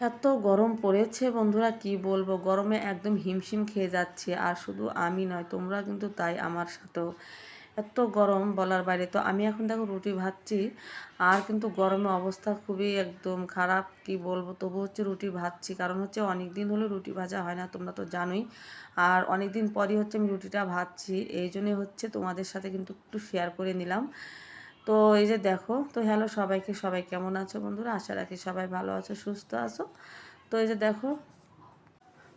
এত গরম পড়েছে বন্ধুরা, কি বলব? গরমে একদম হিমশিম খেয়ে যাচ্ছে, আর শুধু আমি নয় তোমরা কিন্তু তাই আমার সাথেও। এত গরম বলার বাইরে, তো আমি এখন দেখো রুটি ভাজছি, আর কিন্তু গরমে অবস্থা খুবই একদম খারাপ, কি বলব? তবু হচ্ছে রুটি ভাজছি, কারণ হচ্ছে অনেক দিন হলো রুটি ভাজা হয় না, তোমরা তো জানোই। আর অনেক দিন পরই হচ্ছে আমি রুটিটা ভাজছি, এই জন্যই হচ্ছে তোমাদের সাথে কিন্তু একটু শেয়ার করে নিলাম। তো এই যে দেখো, তো হ্যালো সবাইকে, সবাই কেমন আছো বন্ধুরা? আশা রাখি সবাই ভালো আছো, সুস্থ আছো। তো এই যে দেখো,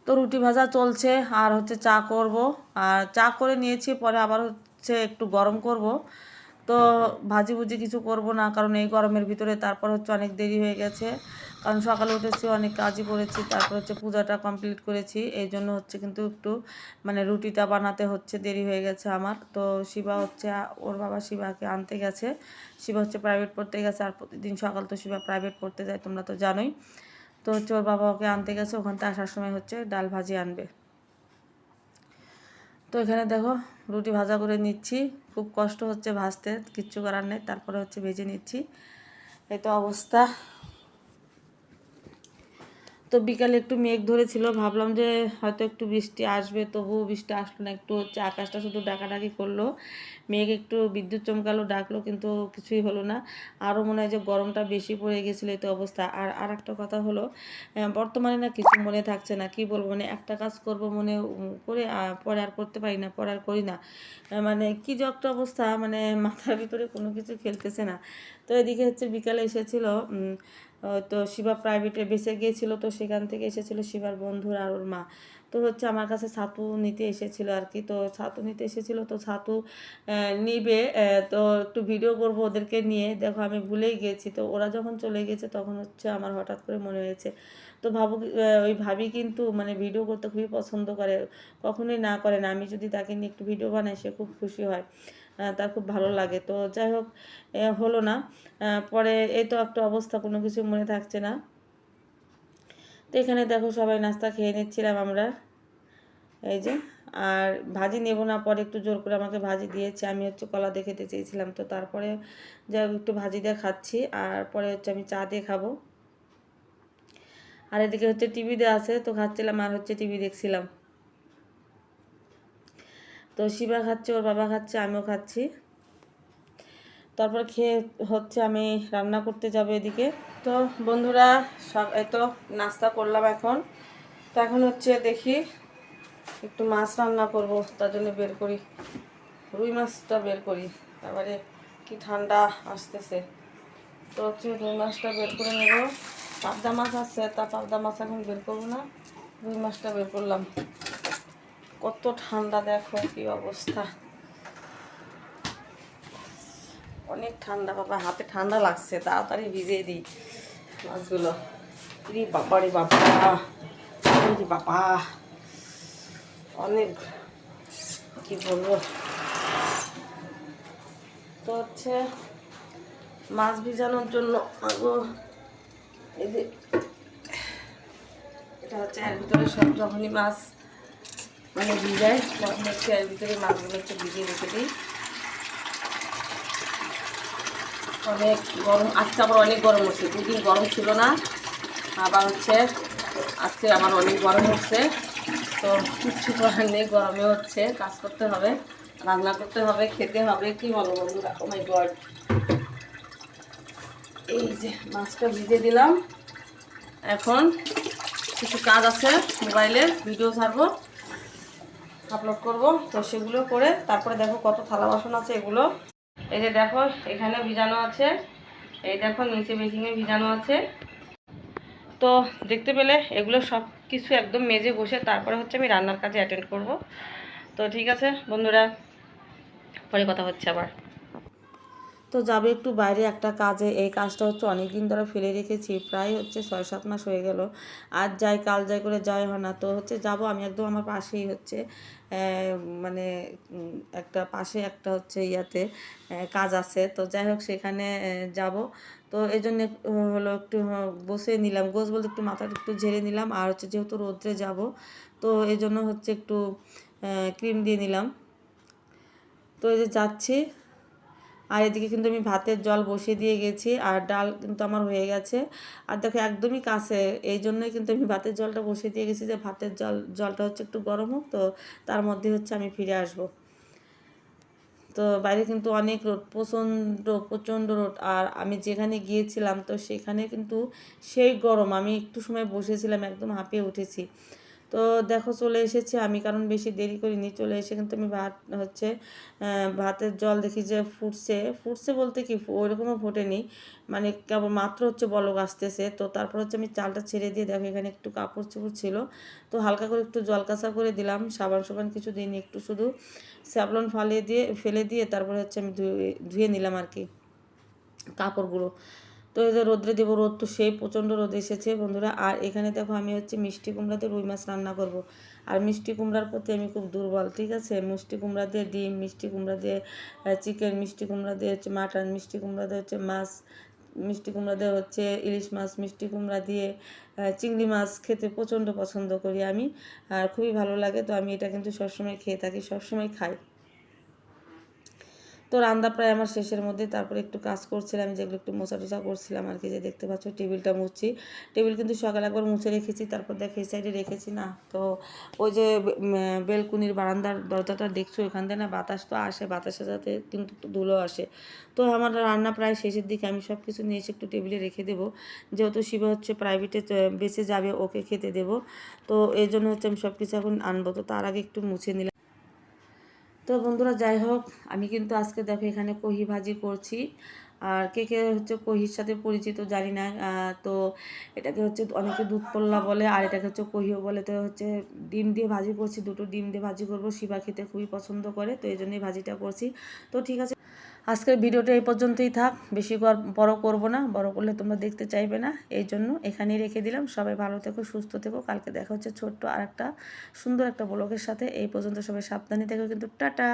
তো রুটি ভাজা চলছে, আর হচ্ছে চা করব। আর চা করে নিয়েছি, পরে আবার হচ্ছে একটু গরম করব। তো ভাজি ভুজি কিছু করব না, কারণ এই গরমের ভিতরে তারপর হচ্ছে অনেক দেরি হয়ে গেছে। কারণ সকালে উঠেছি, অনেক কাজই করেছি, তারপর হচ্ছে পূজাটা কমপ্লিট করেছি। এই জন্য হচ্ছে কিন্তু একটু মানে রুটিটা বানাতে হচ্ছে, দেরি হয়ে গেছে আমার। তো শিবা হচ্ছে, ওর বাবা শিবাকে আনতে গেছে। শিবা হচ্ছে প্রাইভেট পড়তে গেছে, আর প্রতিদিন সকাল তো শিবা প্রাইভেট পড়তে যায়, তোমরা তো জানোই। তো হচ্ছে ওর বাবা ওকে আনতে গেছে, ওখান থেকে আসার সময় হচ্ছে ডাল ভাজি আনবে। তো এখানে দেখো রুটি ভাজা করে নিচ্ছি। খুব কষ্ট হচ্ছে ভাজতে, কিচ্ছু করার নেই। তারপরে হচ্ছে ভেজে নিচ্ছি। এই তো অবস্থা। তো বিকালে একটু মেঘ ধরেছিল, ভাবলাম যে হয়তো একটু বৃষ্টি আসবে তবু বৃষ্টি আসলো না, একটু হচ্ছে আকাশটা শুধু ডাকাডাকি করল। মেঘ একটু বিদ্যুৎ চমকালো, ডাকলো, কিন্তু কিছুই হলো না। আরও মনে হয় যে গরমটা বেশি পড়ে গেছিল তো অবস্থা। আর আর একটা কথা হলো বর্তমানে না কিছু মনে থাকছে না, কি বলব মানে একটা কাজ করব মনে করে পরে আর করতে পারি না, পরে আর করি না। মানে কি যে একটা অবস্থা মানে মাথার ভিতরে কোনো কিছু খেলতেছে না। তো এদিকে হচ্ছে বিকালে এসেছিল তো শিবা প্রাইভেটে বেসে গিয়েছিল, তো সেখান থেকে এসেছিল শিবার বন্ধুর আর ওর মা। তো হচ্ছে আমার কাছে ছাতু নিতে এসেছিল আর কি। তো ছাতু নিতে এসেছিল, তো ছাতু নিবে তো একটু ভিডিও করব ওদেরকে নিয়ে। দেখো, আমি ভুলেই গিয়েছি তো ওরা যখন চলে গেছে, তখন হচ্ছে আমার হঠাৎ করে মনে হয়েছে। তো ভাবু ওই ভাবি কিন্তু মানে ভিডিও করতে খুবই পছন্দ করে। কখনোই না করে না। আমি যদি তাকে নিয়ে একটু ভিডিও বানাই, সে খুব খুশি হয়। তার খুব ভালো লাগে। তো যাই হোক হলো না। পরে এই তো একটা অবস্থা, কোনো কিছু মনে থাকছে না। তো এখানে দেখো সবাই নাস্তা খেয়ে নিচ্ছিলাম আমরা। এই যে, আর ভাজি নেব না, পরে একটু জোর করে আমাকে ভাজি দিয়েছে। আমি হচ্ছে কলা দিয়ে খেতে চেয়েছিলাম। তো তারপরে যা একটু ভাজি দিয়ে খাচ্ছি। আর পরে হচ্ছে আমি চা দিয়ে খাব। আর এদিকে হচ্ছে টিভি দিয়ে আছে, তো খাচ্ছিলাম আর হচ্ছে টিভি দেখছিলাম। তো শিবা খাচ্ছে, ওর বাবা খাচ্ছে, আমিও খাচ্ছি। তারপর খেয়ে হচ্ছে আমি রান্না করতে যাব এদিকে। তো বন্ধুরা, সব এত নাস্তা করলাম এখন। তো এখন হচ্ছে দেখি একটু মাছ রান্না করব, তার জন্য বের করি। রুই মাছটা বের করি, তারপরে কি ঠান্ডা আসতেছে। তো হচ্ছে রুই মাছটা বের করে নেব। পাবদা মাছ আছে, তা পাবদা মাছ এখন বের করব না। রুই মাছটা বের করলাম। কত ঠান্ডা দেখো কি অবস্থা। অনেক ঠান্ডা, বাবা, হাতে ঠান্ডা লাগছে, তাড়াতাড়ি ভিজিয়ে দিই মাছগুলো। রে বাবা রে বাবা রে বাবা। অনেক, কি বলব। তো হচ্ছে মাছ ভিজানোর জন্য আগো এই যে, এটা হচ্ছে এর ভিতরে সব যখনই মাছ মানে ভিজাই হচ্ছে এর ভিতরে মাছগুলো হচ্ছে ভিজিয়ে রেখে দিই। অনেক গরম, আজকে আবার অনেক গরম হচ্ছে দুদিন গরম ছিল না, আবার হচ্ছে আজকে আবার অনেক গরম হচ্ছে। তো কিচ্ছু করার নেই, গরমে হচ্ছে কাজ করতে হবে, রান্না করতে হবে, খেতে হবে, কি বলো বন্ধুরা? ও মাই গড এই যে মাছটা ভিজে দিলাম। এখন কিছু কাজ আছে, মোবাইলে ভিডিও ছাড়বো। আপলোড করব। তো সেগুলো করে তারপরে দেখো কত থালা বাসন আছে এগুলো। এই যে দেখো, এখানে ভিজানো আছে। এই দেখো, নিচে বেসিংয়ে ভিজানো আছে। তো দেখতে পেলে এগুলো সব কিছু একদম মেজে বসে তারপরে হচ্ছে আমি রান্নার কাজে অ্যাটেন্ড করব। তো ঠিক আছে, বন্ধুরা, পরে কথা হচ্ছে আবার। তো যাবে একটু বাইরে একটা কাজে। এই কাজটা হচ্ছে অনেক দিন ধরে ফেলে রেখেছি, প্রায় হচ্ছে ছয় সাত মাস হয়ে গেল। আজ যাই কাল যাই করে যাই হয় না। তো হচ্ছে যাব আমি একদম আমার পাশেই হচ্ছে মানে একটা পাশে একটা হচ্ছে ইয়াতে কাজ আছে। তো যাই হোক সেখানে যাব। তো এই জন্য হলো একটু বসে নিলাম। গোছ বলতে একটু মাথাটা একটু ঝেড়ে নিলাম। আর হচ্ছে যেহেতু রোদ্রে যাব, তো এই জন্য হচ্ছে একটু ক্রিম দিয়ে নিলাম। তো এই যে যাচ্ছি আর এদিকে কিন্তু আমি ভাতের জল বসিয়ে দিয়ে গেছি, আর ডাল কিন্তু আমার হয়ে গেছে। আর দেখো একদমই কাছে, এই জন্যই কিন্তু আমি ভাতের জলটা বসিয়ে দিয়ে গেছি যে ভাতের জল, জলটা হচ্ছে একটু গরম হোক, তো তার মধ্যে হচ্ছে আমি ফিরে আসব। তো বাইরে কিন্তু অনেক রোদ, প্রচণ্ড প্রচণ্ড রোদ। আর আমি যেখানে গিয়েছিলাম, তো সেখানে কিন্তু সেই গরম, আমি একটু সময় বসেছিলাম, একদম হাঁপিয়ে উঠেছি। তো দেখো চলে এসেছি। আমি কারণ বেশি দেরি করিনি, চলে এসে কিন্তু আমি ভাত হচ্ছে ভাতের জল দেখি যে ফুটছে। ফুটছে বলতে কি ওইরকমও ফোটেনি। মানে কেবল মাত্র হচ্ছে বলক আসতেছে। তো তারপর হচ্ছে আমি চালটা ছেড়ে দিয়ে দেখো এখানে একটু কাপড় চোপড় ছিল। তো হালকা করে একটু জল কাঁচা করে দিলাম। সাবান সাবান কিছু দিন একটু শুধু স্যাবলন ফালিয়ে দিয়ে, ফেলে দিয়ে তারপরে হচ্ছে আমি ধুয়ে ধুয়ে নিলাম আর কি কাপড়গুলো। তো যে রোদ্রে দেবো রোদ তো সেই প্রচণ্ড রোদ এসেছে, বন্ধুরা। আর এখানে দেখো আমি হচ্ছে মিষ্টি কুমড়াতে রুই মাছ রান্না করব। আর মিষ্টি কুমড়ার প্রতি আমি খুব দুর্বল, ঠিক আছে? মিষ্টি কুমড়া দিয়ে ডিম, মিষ্টি কুমড়া দিয়ে চিকেন, মিষ্টি কুমড়া দিয়ে হচ্ছে মাটন, মিষ্টি কুমড়া দিয়ে হচ্ছে মাছ, মিষ্টি কুমড়া দিয়ে হচ্ছে ইলিশ মাছ, মিষ্টি কুমড়া দিয়ে চিংড়ি মাছ খেতে প্রচণ্ড পছন্দ করি আমি। আর খুবই ভালো লাগে, তো আমি এটা কিন্তু সবসময় খেয়ে থাকি, সবসময় খাই। তো রান্না প্রায় আমার শেষের মধ্যে তারপরে একটু কাজ করছিলাম যেগুলো একটু মোছা টোচা করছিলাম আর কি, যে দেখতে পাচ্ছ টেবিলটা মুছছি। টেবিল কিন্তু সকালে একবার মুছে রেখেছি, তারপর দেখে এই সাইডে রেখেছি না। তো ওই যে বেলকুনির বারান্দার দরজাটা দেখছ এখান থেকে না? বাতাস তো আসে, বাতাসের সাথে কিন্তু ধুলো আসে। তো আমার রান্না প্রায় শেষের দিকে আমি সব কিছু নিয়ে এসে একটু টেবিলে রেখে দেবো। যেহেতু শিবা হচ্ছে প্রাইভেটে বেঁচে যাবে, ওকে খেতে দেবো। তো এই জন্য হচ্ছে আমি সব কিছু এখন আনব। তো তার আগে একটু মুছে নিলাম। তো বন্ধুরা যাই হোক, আমি কিন্তু আজকে দেখো এখানে কহি ভাজি করছি। আর কে কে হচ্ছে কহির সাথে পরিচিত জানি না তো এটাকে হচ্ছে অনেকে দুধ পল্লা বলে, আর এটাকে হচ্ছে কহিও বলে। তো হচ্ছে ডিম দিয়ে ভাজি করছি, দুটো ডিম দিয়ে ভাজি করব। শিবা খেতে খুবই পছন্দ করে, তো এই জন্যই ভাজিটা করছি। তো ঠিক আছে। আজকের ভিডিওটা এই পর্যন্তই থাক। বেশি বড় করব না, বড় করলে তোমরা দেখতে চাইবে না। এই জন্য এখানেই রেখে দিলাম। সবাই ভালো থেকো, সুস্থ থেকো। কালকে দেখা হচ্ছে ছোট্ট আর একটা সুন্দর একটা ব্লগের সাথে। এই পর্যন্ত সবাই সাবধানে থেকো। কিন্তু টাটা!